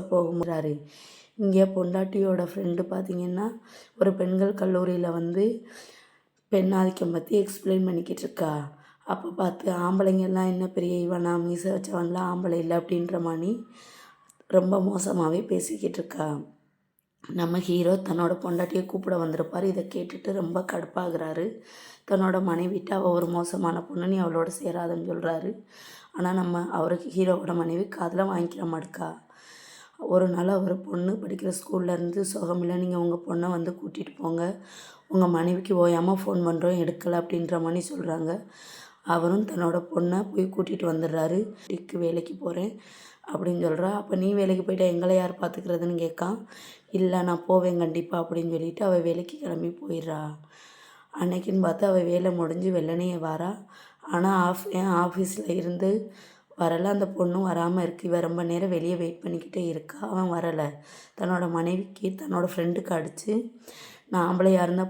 போகுறாரு இங்கே பொண்டாட்டியோட ஃப்ரெண்டு பார்த்தீங்கன்னா ஒரு பெண்கள் கல்லூரியில் வந்து பெண் ஆதிக்கம் பற்றி எக்ஸ்பிளைன் பண்ணிக்கிட்டு இருக்கா? அப்போ பார்த்து ஆம்பளைங்கெல்லாம் என்ன பெரிய இவனா? மீசை வச்சவன்லாம் ஆம்பளை இல்லை? அப்படின்ற மாதிரி ரொம்ப மோசமாகவே பேசிக்கிட்டு இருக்கா. நம்ம ஹீரோ தன்னோட பொண்டாட்டியை கூப்பிட வந்திருப்பார். இதை கேட்டுட்டு ரொம்ப கடுப்பாகிறாரு. தன்னோட மனைவிட்டு அவள் ஒரு மோசமான பொண்ணு நீ அவளோட சேராதுன்னு சொல்கிறாரு ஆனால் நம்ம அவருக்கு ஹீரோவோட மனைவி காதில் வாங்கிக்கிற மாட்டுக்கா. ஒரு நாள் அவர் பொண்ணு படிக்கிற ஸ்கூல்லேருந்து சுகமில்லை நீங்கள் உங்கள் பொண்ணை வந்து கூட்டிகிட்டு போங்க. உங்கள் மனைவிக்கு ஓயாமல் ஃபோன் பண்ணுறோம் எடுக்கலை அப்படின்ற மாதிரி சொல்கிறாங்க அவரும் தன்னோட பொண்ணை போய் கூட்டிகிட்டு வந்துடுறாரு. டிக்கு வேலைக்கு போகிறேன் அப்படின்னு சொல்கிறா அப்போ நீ வேலைக்கு போயிட்டா எங்களை யார் பார்த்துக்கிறதுன்னு கேட்கான் இல்லை நான் போவேன் கண்டிப்பாக அப்படின்னு சொல்லிட்டு அவள் வேலைக்கு கிளம்பி போயிடுறா. அன்னைக்குன்னு பார்த்து அவள் வேலை முடிஞ்சு வெள்ளனையே வாரா. ஆனால் ஆஃப் என் ஆஃபீஸில் இருந்து வரலை. அந்த பொண்ணும் வராமல் இருக்குது இவன் ரொம்ப நேரம் வெளியே வெயிட் பண்ணிக்கிட்டே இருக்கா. அவன் வரலை. தன்னோட மனைவிக்கு தன்னோட ஃப்ரெண்டுக்கு அடித்து நான் ஆம்பளையாக இருந்தால்